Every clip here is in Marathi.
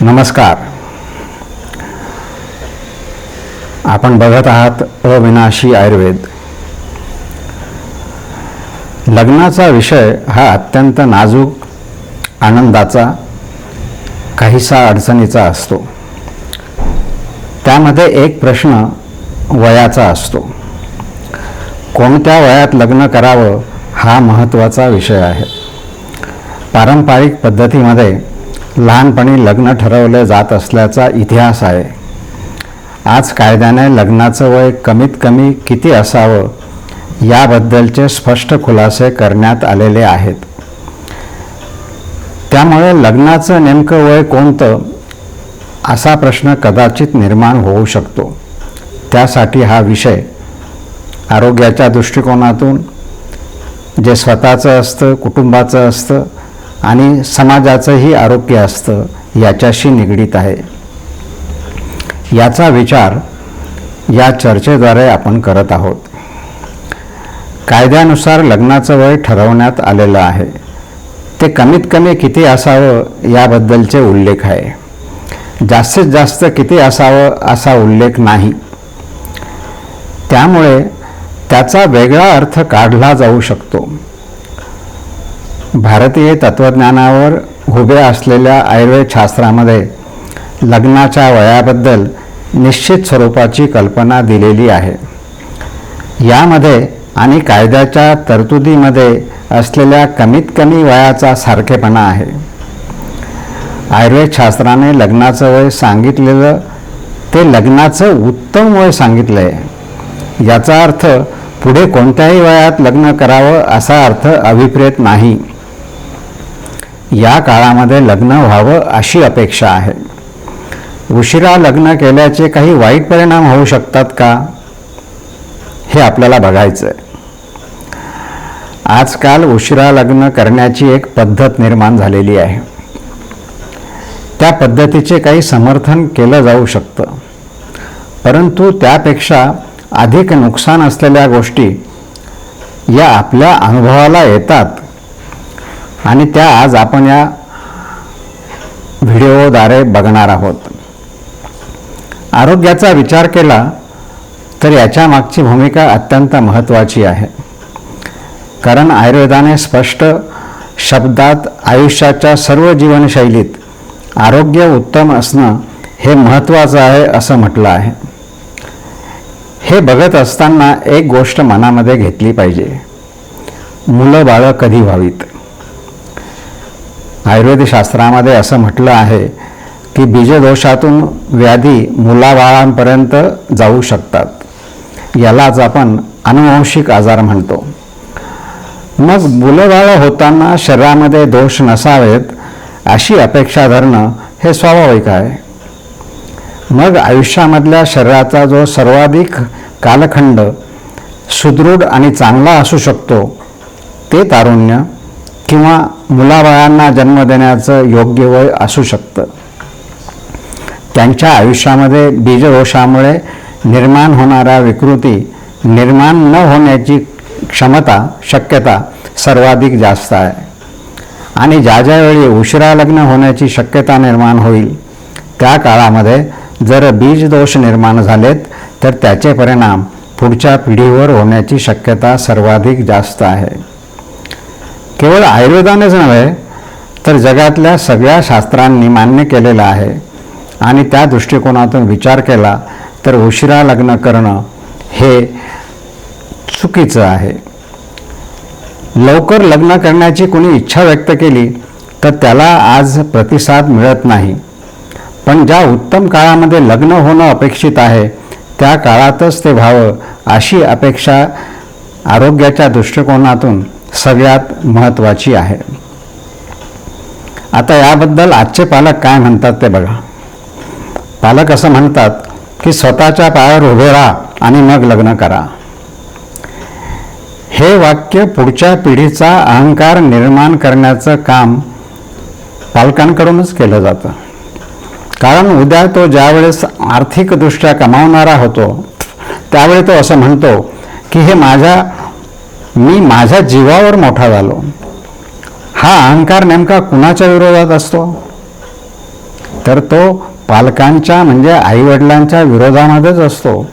नमस्कार. आपण बघत आहात अविनाशी आयुर्वेद. लग्नाचा विषय हा अत्यंत नाजूक आनंदाचा काहीसा अडचणीचा असतो. त्यामध्ये एक प्रश्न वयाचा असतो. कोणत्या वयात लग्न करावं हा महत्त्वाचा विषय आहे. पारंपरिक पद्धतीमध्ये लहानपणी लग्न ठरवले जात असल्याचा इतिहास आहे. आज कायद्याने लग्नाचं वय कमीत कमी किती असावं याबद्दलचे स्पष्ट खुलासे करण्यात आलेले आहेत. त्यामुळे लग्नाचं नेमकं वय कोणतं असा प्रश्न कदाचित निर्माण होऊ शकतो. त्यासाठी हा विषय आरोग्याच्या दृष्टिकोनातून जे स्वतःचं असतं कुटुंबाचं असतं आणि समाजाचंही आरोग्य असतं याच्याशी निगडीत आहे. याचा विचार या चर्चेद्वारे आपण करत आहोत. कायद्यानुसार लग्नाचं वय ठरवण्यात आलेलं आहे. ते कमीत कमी किती असावं याबद्दलचे उल्लेख आहे. जास्तीत जास्त किती असावं असा उल्लेख नाही. त्यामुळे त्याचा वेगळा अर्थ काढला जाऊ शकतो. भारतीय तत्त्वज्ञानावर उभ्या असलेल्या आयुर्वेद शास्त्रामध्ये लग्नाच्या वयाबद्दल निश्चित स्वरूपाची कल्पना दिलेली आहे. यामध्ये आणि कायद्याच्या तरतुदीमध्ये असलेल्या कमीत कमी वयाचा सारखेपणा आहे. आयुर्वेद शास्त्राने लग्नाचं वय सांगितलेलं ते लग्नाचं उत्तम वय सांगितलं आहे याचा अर्थ पुढे कोणत्याही वयात लग्न करावं असा अर्थ अभिप्रेत नाही. या काळामध्ये लग्न व्हावं अशी अपेक्षा आहे. उशिरा लग्न केल्याचे काही वाईट परिणाम होऊ शकतात का? हे आपल्याला बघायचं आहे आजकाल उशिरा लग्न करण्याची एक पद्धत निर्माण झालेली आहे. त्या पद्धतीचे काही समर्थन केलं जाऊ शकतं. परंतु त्यापेक्षा अधिक नुकसान असलेल्या गोष्टी या आपल्या अनुभवाला येतात. आणि त्या आज आपण या व्हिडिओद्वारे बघणार आहोत. आरोग्याचा विचार केला तर याच्या मागची भूमिका अत्यंत महत्त्वाची आहे. कारण आयुर्वेदाने स्पष्ट शब्दात आयुष्याच्या सर्व जीवनशैलीत आरोग्य उत्तम असणं हे महत्त्वाचं आहे असं म्हटलं आहे. हे बघत असताना एक गोष्ट मनामध्ये घेतली पाहिजे. मुलं बाळं कधी व्हावीत? आयुर्वेदशास्त्रामध्ये असं म्हटलं आहे की बीजदोषातून व्याधी मुलाबाळांपर्यंत जाऊ शकतात. यालाच आपण अनुवंशिक आजार म्हणतो. मग मुलंबाळं होताना शरीरामध्ये दोष नसावेत अशी अपेक्षा धरणं हे स्वाभाविक आहे. मग आयुष्यामधल्या शरीराचा जो सर्वाधिक कालखंड सुदृढ आणि चांगला असू शकतो ते तारुण्य किंवा मुलाबाळांना जन्म देण्याचं योग्य वय असू शकतं. त्यांच्या आयुष्यामध्ये बीजदोषामुळे निर्माण होणाऱ्या विकृती निर्माण न होण्याची क्षमता शक्यता सर्वाधिक जास्त आहे. आणि ज्या ज्यावेळी उशिरा लग्न होण्याची शक्यता निर्माण होईल त्या काळामध्ये जर बीजदोष निर्माण झालेत तर त्याचे परिणाम पुढच्या पिढीवर होण्याची शक्यता सर्वाधिक जास्त आहे. केवळ आयुर्वेदानेच नव्हे तर जगातल्या सगळ्या शास्त्रांनी मान्य केलेलं आहे. आणि त्या दृष्टिकोनातून विचार केला तर उशिरा लग्न करणं हे चुकीचं आहे. लवकर लग्न करण्याची कोणी इच्छा व्यक्त केली तर त्याला आज प्रतिसाद मिळत नाही. पण ज्या उत्तम काळामध्ये लग्न होणं अपेक्षित आहे त्या काळातच ते व्हावं अशी अपेक्षा आरोग्याच्या दृष्टिकोनातून सगळ्यात महत्त्वाची आहे. आता याबद्दल आजचे पालक काय म्हणतात ते बघा. पालक असं म्हणतात की स्वतःच्या पायावर उभे राहा आणि मग लग्न करा. हे वाक्य पुढच्या पिढीचा अहंकार निर्माण करण्याचं काम पालकांकडूनच केलं जातं. कारण उद्या तो ज्यावेळेस आर्थिकदृष्ट्या कमावणारा होतो त्यावेळी तो असं म्हणतो की हे माझ्या मी माझ्या जीवावर मोठा झालो. हा अहंकार नेमका कुणाच्या विरोधात असतो? तर तो पालकांच्या म्हणजे आईवडिलांच्या विरोधामध्येच असतो.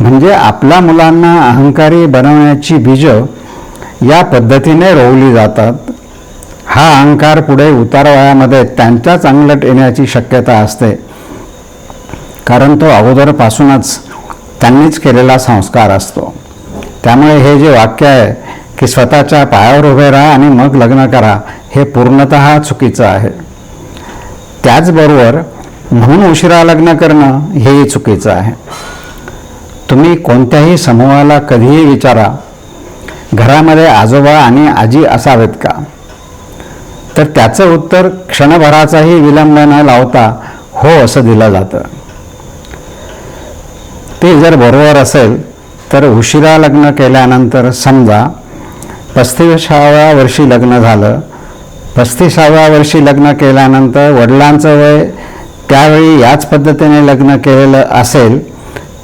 म्हणजे आपल्या मुलांना अहंकारी बनवण्याची बीजं या पद्धतीने रोवली जातात. हा अहंकार पुढे उतारवयामध्ये त्यांच्याच अंगलट येण्याची शक्यता असते. कारण तो अगोदरपासूनच त्यांनीच केलेला संस्कार असतो. त्यामुळे हे जे वाक्य आहे की स्वतःच्या पायावर उभे राहा आणि मग लग्न करा हे पूर्णत चुकीचं आहे. त्याचबरोबर म्हणून उशिरा लग्न करणं हेही चुकीचं आहे. तुम्ही कोणत्याही समूहाला कधीही विचारा घरामध्ये आजोबा आणि आजी असावेत का? तर त्याचं उत्तर क्षणभराचाही विलंब न लावता हो असं दिलं जातं. ते जर बरोबर असेल तर उशिरा लग्न केल्यानंतर समजा पस्तीसाव्या वर्षी लग्न झालं. पस्तीसाव्या वर्षी लग्न केल्यानंतर वडिलांचं वय त्यावेळी याच पद्धतीने लग्न केलेलं असेल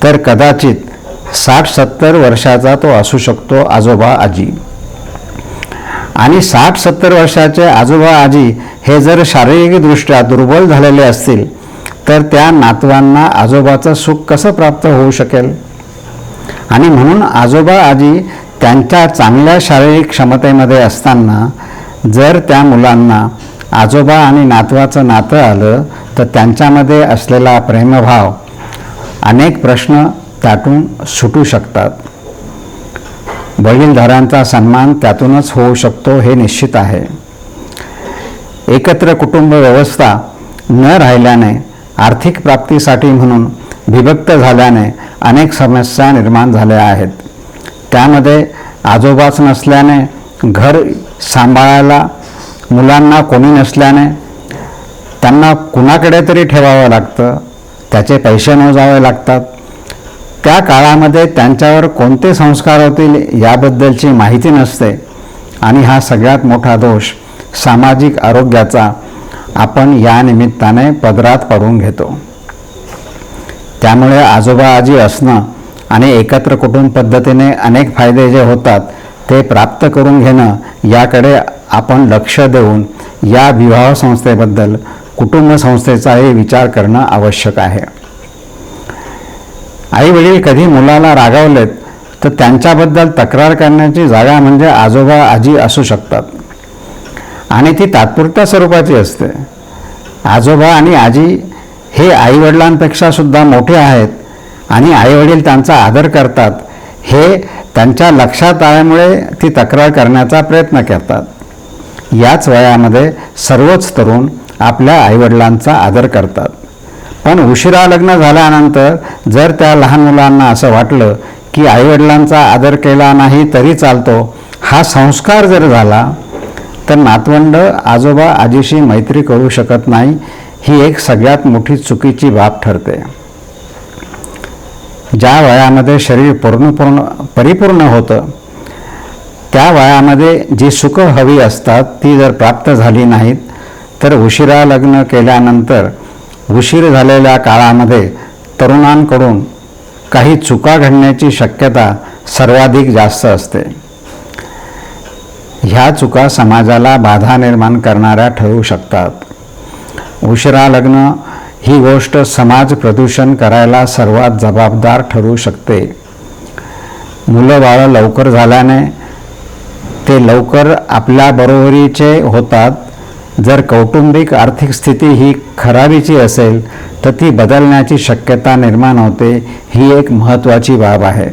तर कदाचित साठ सत्तर वर्षाचा तो असू शकतो आजोबा आजी. आणि साठ सत्तर वर्षाचे आजोबा आजी हे जर शारीरिकदृष्ट्या दुर्बल झालेले असतील तर त्या नातवांना आजोबाचं सुख कसं प्राप्त होऊ शकेल? आणि म्हणून आजोबा आजी त्यांच्या चांगल्या शारीरिक क्षमतेमध्ये असताना जर त्या मुलांना आजोबा आणि नातवाचं नातं आलं तर त्यांच्यामध्ये असलेला प्रेमभाव अनेक प्रश्न त्यातून सुटू शकतात. वडीलधारांचा सन्मान त्यातूनच होऊ शकतो हे निश्चित आहे. एकत्र कुटुंब व्यवस्था न राहिल्याने आर्थिक प्राप्तीसाठी म्हणून विभक्त झाल्याने अनेक समस्या निर्माण झाल्या आहेत. त्यामध्ये आजोबाच नसल्याने घर सांभाळायला मुलांना कोणी नसल्याने त्यांना कुणाकडे तरी ठेवावं लागतं त्याचे पैसे मोजावे लागतात. त्या काळामध्ये त्यांच्यावर कोणते संस्कार होतील याबद्दलची माहिती नसते. आणि हा सगळ्यात मोठा दोष सामाजिक आरोग्याचा आपण या निमित्ताने पदरात पडून घेतो. त्यामुळे आजोबा आजी असणं आणि एकत्र कुटुंब पद्धतीने अनेक फायदे जे होतात ते प्राप्त करून घेणं याकडे आपण लक्ष देऊन या विवाह संस्थेबद्दल कुटुंब संस्थेचाही विचार करणं आवश्यक आहे. आई वडील कधी मुलाला रागावलेत तर त्यांच्याबद्दल तक्रार करण्याची जागा म्हणजे आजोबा आजी असू शकतात. आणि ती तात्पुरत्या स्वरूपाची असते. आजोबा आणि आजी हे आईवडिलांपेक्षा सुद्धा मोठे आहेत आणि आईवडील त्यांचा आदर करतात हे त्यांच्या लक्षात आल्यामुळे ती तक्रार करण्याचा प्रयत्न करतात. याच वयामध्ये सर्वच तरुण आपल्या आईवडिलांचा आदर करतात. पण उशिरा लग्न झाल्यानंतर जर त्या लहान मुलांना असं वाटलं की आईवडिलांचा आदर केला नाही तरी चालतो हा संस्कार जर झाला तर नातवंड आजोबा आजीशी मैत्री करू शकत नाही ही एक सगळ्यात मोठी चुकीची बाब ठरते. ज्या वयामध्ये शरीर पूर्णपूर्ण परिपूर्ण होतं त्या वयामध्ये जी सुखं हवी असतात ती जर प्राप्त झाली नाहीत तर उशिरा लग्न केल्यानंतर उशीर झालेल्या काळामध्ये तरुणांकडून काही चुका घडण्याची शक्यता सर्वाधिक जास्त असते. ह्या चुका समाजाला बाधा निर्माण करणाऱ्या ठरू शकतात. उशिरा लग्न ही गोष्ट समाज प्रदूषण करायला सर्वात जबाबदार ठरू शकते. मुलं बाळं लवकर झाल्याने ते लवकर आपल्या बरोबरीचे होतात. जर कौटुंबिक आर्थिक स्थिती ही खराबीची असेल तर ती बदलण्याची शक्यता निर्माण होते ही एक महत्त्वाची बाब आहे.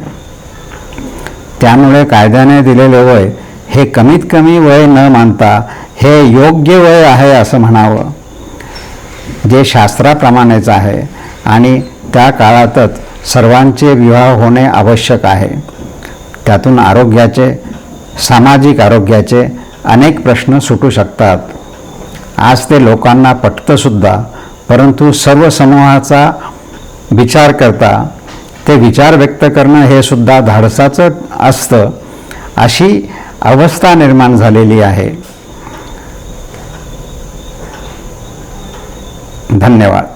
त्यामुळे कायद्याने दिलेले वय हे कमीत कमी वय न मानता हे योग्य वय आहे असं म्हणावं. जे शास्त्राप्रमाणेच आहे आणि त्या काळातच सर्वांचे विवाह होणे आवश्यक आहे. त्यातून आरोग्याचे सामाजिक आरोग्याचे अनेक प्रश्न सुटू शकतात. आज ते लोकांना पटतंसुद्धा परंतु सर्व समूहाचा विचार करता ते विचार व्यक्त करणं हे सुद्धा धाडसाचं असतं अशी अवस्था निर्माण झालेली आहे. धन्यवाद